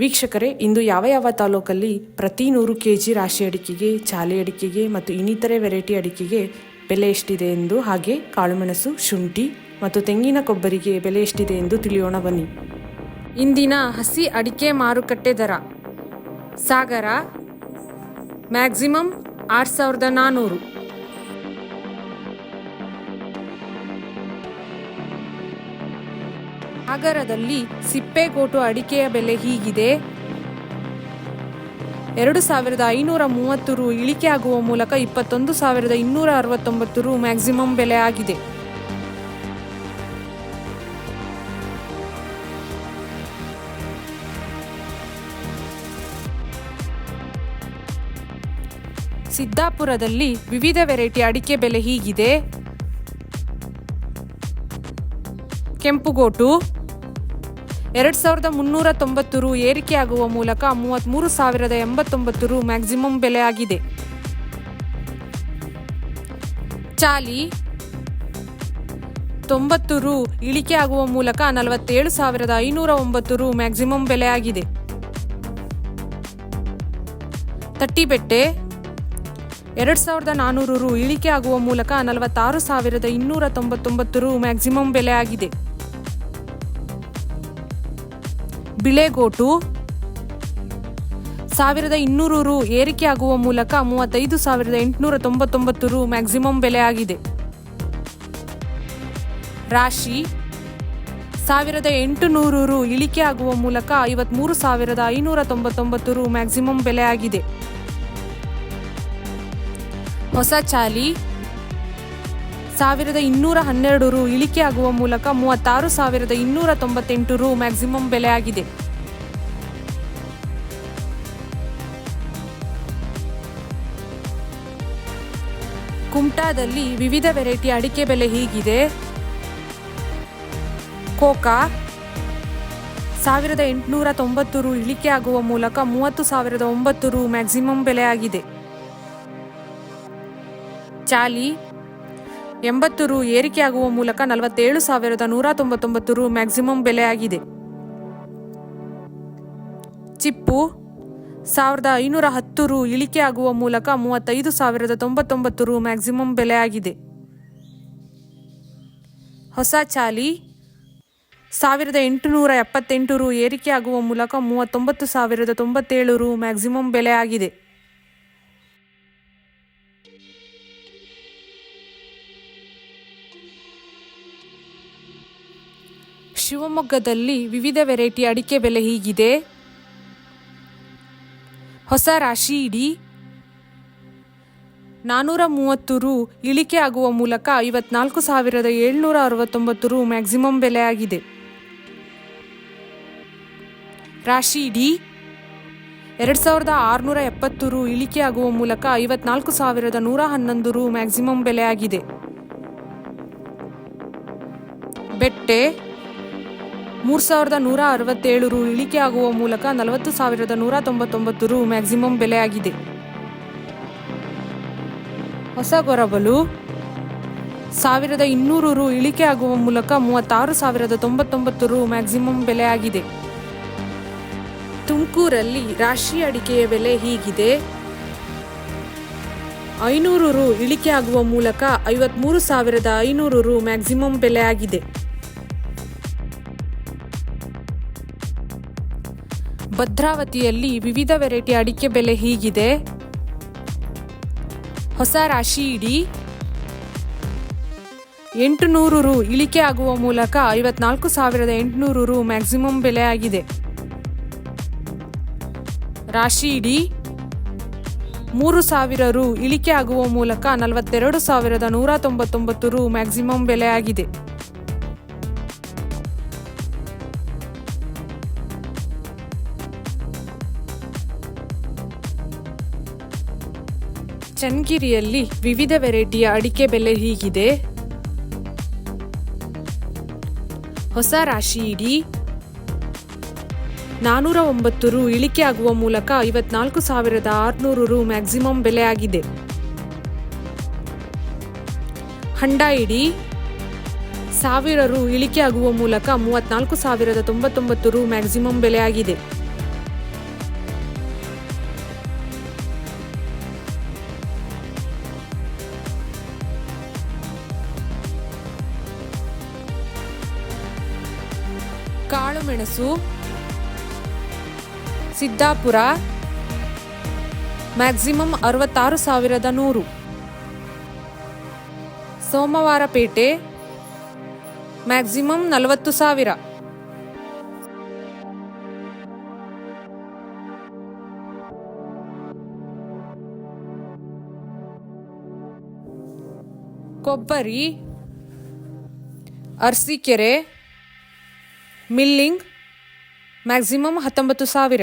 ವೀಕ್ಷಕರೇ, ಇಂದು ಯಾವ ಯಾವ ತಾಲೂಕಲ್ಲಿ ಪ್ರತಿ ನೂರು ಕೆ ಜಿ ರಾಶಿ ಅಡಿಕೆಗೆ, ಚಾಲೆ ಅಡಿಕೆಗೆ ಮತ್ತು ಇನ್ನಿತರೆ ವೆರೈಟಿ ಅಡಿಕೆಗೆ ಬೆಲೆ ಎಷ್ಟಿದೆ ಎಂದು ಹಾಗೆ ಕಾಳುಮೆಣಸು, ಶುಂಠಿ ಮತ್ತು ತೆಂಗಿನ ಕೊಬ್ಬರಿಗೆ ಬೆಲೆ ಎಷ್ಟಿದೆ ಎಂದು ತಿಳಿಯೋಣ ಬನ್ನಿ. ಇಂದಿನ ಹಸಿ ಅಡಿಕೆ ಮಾರುಕಟ್ಟೆ ದರ, ಸಾಗರ, ಮ್ಯಾಕ್ಸಿಮಮ್ ಆರು ಸಾವಿರದ ನಾನ್ನೂರು ಸಾಗರದಲ್ಲಿ ಸಿಪ್ಪೆಗೋಟು ಅಡಿಕೆಯ ಬೆಲೆ ಹೀಗಿದೆ. ಎರಡು ಸಾವಿರದ ಐನೂರ ಮೂವತ್ತು ರು ಇಳಿಕೆ ಆಗುವ ಮೂಲಕ ಇಪ್ಪತ್ತೊಂದು ಸಾವಿರದ ಇನ್ನೂರ ಅರವತ್ತೊಂಬತ್ತು ರು ಮ್ಯಾಕ್ಸಿಮಮ್ ಬೆಲೆ ಆಗಿದೆ. ಸಿದ್ದಾಪುರದಲ್ಲಿ ವಿವಿಧ ವೆರೈಟಿ ಅಡಿಕೆ ಬೆಲೆ ಹೀಗಿದೆ. ಕೆಂಪುಗೋಟು. ಎರಡು ಸಾವಿರದ ಮುನ್ನೂರ ತೊಂಬತ್ತು ರು ಏರಿಕೆಯಾಗುವ ಮೂಲಕ ಮೂವತ್ತ್ಮೂರು ಸಾವಿರದ ಎಂಬತ್ತೊಂಬತ್ತು ರು ಮ್ಯಾಕ್ಸಿಮಮ್ ಬೆಲೆ ಆಗಿದೆ. ಚಾಲಿ ತೊಂಬತ್ತು ರು ಇಳಿಕೆ ಆಗುವ ಮೂಲಕ ನಲವತ್ತೇಳು ಸಾವಿರದ ಐನೂರ ಒಂಬತ್ತು ರು ಮ್ಯಾಕ್ಸಿಮಮ್ ಬೆಲೆ ಆಗಿದೆ. ತಟ್ಟಿಬೆಟ್ಟೆ ಎರಡು ಸಾವಿರದ ನಾನ್ನೂರು ರು ಇಳಿಕೆ ಆಗುವ ಮೂಲಕ ನಲವತ್ತಾರು ಸಾವಿರದ ಇನ್ನೂರ ತೊಂಬತ್ತೊಂಬತ್ತು ರು ಮ್ಯಾಕ್ಸಿಮಮ್ ಬೆಲೆ ಆಗಿದೆ. ಬಿಳೆಗೋಟು. ಸಾವಿರದ ಇನ್ನೂರು ರು ಏರಿಕೆ ಆಗುವ ಮೂಲಕ ಮೂವತ್ತೈದು ಸಾವಿರದ ಎಂಟುನೂರ ತೊಂಬತ್ತೊಂಬತ್ತು ರು ಮ್ಯಾಕ್ಸಿಮಮ್ ಬೆಲೆ ಆಗಿದೆ. ರಾಶಿ, ಸಾವಿರದ ಎಂಟುನೂರು ರು ಇಳಿಕೆ ಆಗುವ ಮೂಲಕ ಐವತ್ಮೂರು ಸಾವಿರದ ಐನೂರ ತೊಂಬತ್ತೊಂಬತ್ತು ರು ಮ್ಯಾಕ್ಸಿಮಮ್ ಬೆಲೆ ಆಗಿದೆ. ಹೊಸ ಚಾಲಿ ಸಾವಿರದ ಇನ್ನೂರ ಹನ್ನೆರಡು ರು ಇಳಿಕೆ ಆಗುವ ಮೂಲಕ ಮೂವತ್ತಾರು ಸಾವಿರದ ಇನ್ನೂರ ತೊಂಬತ್ತೆಂಟು ರು ಮ್ಯಾಕ್ಸಿಮಮ್ ಬೆಲೆ ಆಗಿದೆ ಕುಮ್ಟಾದಲ್ಲಿ ವಿವಿಧ ವೆರೈಟಿ ಅಡಿಕೆ ಬೆಲೆ ಹೀಗಿದೆ. ಕೋಕಾ ಸಾವಿರದ ಎಂಟುನೂರ ತೊಂಬತ್ತು ರು ಇಳಿಕೆ ಆಗುವ ಮೂಲಕ ಮೂವತ್ತು ಸಾವಿರದ ಒಂಬತ್ತು ರು ಮ್ಯಾಕ್ಸಿಮಮ್ ಬೆಲೆ ಆಗಿದೆ ಚಾಲಿ ಎಂಬತ್ತು ರು ಏರಿಕೆಯಾಗುವ ಮೂಲಕ ನಲವತ್ತೇಳು ಸಾವಿರದ ನೂರ ತೊಂಬತ್ತೊಂಬತ್ತು ರು ಮ್ಯಾಕ್ಸಿಮಮ್ ಬೆಲೆ ಆಗಿದೆ ಚಿಪ್ಪು, ಸಾವಿರದ ಐನೂರ ಹತ್ತು ರು ಇಳಿಕೆ ಆಗುವ ಮೂಲಕ ಮೂವತ್ತೈದು ಸಾವಿರದ ತೊಂಬತ್ತೊಂಬತ್ತು ರು ಮ್ಯಾಕ್ಸಿಮಮ್ ಬೆಲೆ ಆಗಿದೆ ಹೊಸ ಚಾಲಿ, ಸಾವಿರದ ಎಂಟುನೂರ ಎಪ್ಪತ್ತೆಂಟು ರು ಏರಿಕೆ ಆಗುವ ಮೂಲಕ ಮೂವತ್ತೊಂಬತ್ತು ಸಾವಿರದ ತೊಂಬತ್ತೇಳು ರು ಮ್ಯಾಕ್ಸಿಮಮ್ ಬೆಲೆ ಶಿವಮೊಗ್ಗದಲ್ಲಿ ವಿವಿಧ ವೆರೈಟಿ ಅಡಿಕೆ ಬೆಲೆ ಹೀಗಿದೆ. ಹೊಸ ರಾಶಿ ಇಡೀ. ನಾನ್ನೂರ ಮೂವತ್ತು ರು ಇಳಿಕೆ ಆಗುವ ಮೂಲಕ ಐವತ್ನಾಲ್ಕು ಸಾವಿರದ ಏಳ್ನೂರ ಅರವತ್ತೊಂಬತ್ತು ರು ಮ್ಯಾಕ್ಸಿಮಮ್ ಬೆಲೆ ಆಗಿದೆ. ರಾಶಿ ಇಡಿ. ಎರಡು ಸಾವಿರದ ಆರುನೂರ ಎಪ್ಪತ್ತು ರು ಇಳಿಕೆ ಆಗುವ ಮೂಲಕ ಐವತ್ನಾಲ್ಕು ಸಾವಿರದ ನೂರ ಹನ್ನೊಂದು ರು ಮ್ಯಾಕ್ಸಿಮಮ್ ಬೆಲೆ ಆಗಿದೆ. ಬೆಟ್ಟೆ. ಮೂರು ಸಾವಿರದ ನೂರ ಅರವತ್ತೇಳು ರು ಇಳಿಕೆ ಆಗುವ ಮೂಲಕ ನಲವತ್ತು ಸಾವಿರದ ನೂರ ತೊಂಬತ್ತೊಂಬತ್ತು ರು ಮ್ಯಾಕ್ಸಿಮಮ್ ಬೆಲೆಯಾಗಿದೆ. ಹೊಸ ಗೊರಬಲು ಸಾವಿರದ ಇನ್ನೂರು ರು ಇಳಿಕೆ ಆಗುವ ಮೂಲಕ ಮೂವತ್ತಾರು ಸಾವಿರದ ತೊಂಬತ್ತೊಂಬತ್ತು ರು ಮ್ಯಾಕ್ಸಿಮಮ್ ಬೆಲೆಯಾಗಿದೆ. ತುಮಕೂರಲ್ಲಿ ರಾಶಿ ಅಡಿಕೆಯ ಬೆಲೆ ಹೀಗಿದೆ. ಐನೂರು ರು ಇಳಿಕೆ ಆಗುವ ಮೂಲಕ ಐವತ್ಮೂರು ಸಾವಿರದ ಐನೂರು ರು ಮ್ಯಾಕ್ಸಿಮಮ್ ಬೆಲೆ ಭದ್ರಾವತಿಯಲ್ಲಿ ವಿವಿಧ ವೆರೈಟಿ ಅಡಿಕೆ ಬೆಲೆ ಹೀಗಿದೆ. ಹೊಸ ರಾಶಿ ಇಡಿ. ಎಂಟು ನೂರು ರು ಇಳಿಕೆ ಆಗುವ ಮೂಲಕ ಐವತ್ನಾಲ್ಕು ಸಾವಿರದ ಎಂಟುನೂರು ರು ಮ್ಯಾಕ್ಸಿಮಮ್ ಬೆಲೆ ಆಗಿದೆ. ರಾಶಿ ಇಡಿ. ಮೂರು ಸಾವಿರ ರು ಇಳಿಕೆ ಆಗುವ ಮೂಲಕ ನಲವತ್ತೆರಡು ಸಾವಿರದ ನೂರ ತೊಂಬತ್ತೊಂಬತ್ತು ರು ಮ್ಯಾಕ್ಸಿಮಮ್ ಬೆಲೆ ಆಗಿದೆ. ಚನ್ನಗಿರಿಯಲ್ಲಿ ವಿವಿಧ ವೆರೈಟಿಯ ಅಡಿಕೆ ಬೆಲೆ ಹೀಗಿದೆ. ಹೊಸ ರಾಶಿ ಇಡಿ. ನಾನೂರ ಒಂಬತ್ತು ರು ಇಳಿಕೆ ಆಗುವ ಮೂಲಕ ಐವತ್ನಾಲ್ಕು ಸಾವಿರದ ಆರುನೂರು ರು ಮ್ಯಾಕ್ಸಿಮಮ್ ಬೆಲೆ ಆಗಿದೆ. ಹಂಡ ಇಡಿ. ಸಾವಿರ ರು ಇಳಿಕೆ ಆಗುವ ಮೂಲಕ ಮೂವತ್ನಾಲ್ಕು ಸಾವಿರದ ತೊಂಬತ್ತೊಂಬತ್ತು ರು ಮ್ಯಾಕ್ಸಿಮಮ್ ಬೆಲೆ ಆಗಿದೆ. ಕಾಳುಮೆಣಸು ಸಿದ್ದಾಪುರ ಮ್ಯಾಕ್ಸಿಮಮ್ ಅರವತ್ತಾರು ಸಾವಿರದ ನೂರು. ಸೋಮವಾರಪೇಟೆ ಮ್ಯಾಕ್ಸಿಮಮ್ ನಲವತ್ತು ಸಾವಿರ. ಕೊಬ್ಬರಿ ಅರ್ಸಿಕೆರೆ ಮಿಲ್ಲಿಂಗ್ ಮ್ಯಾಕ್ಸಿಮಮ್ ಹತ್ತೊಂಬತ್ತು ಸಾವಿರ.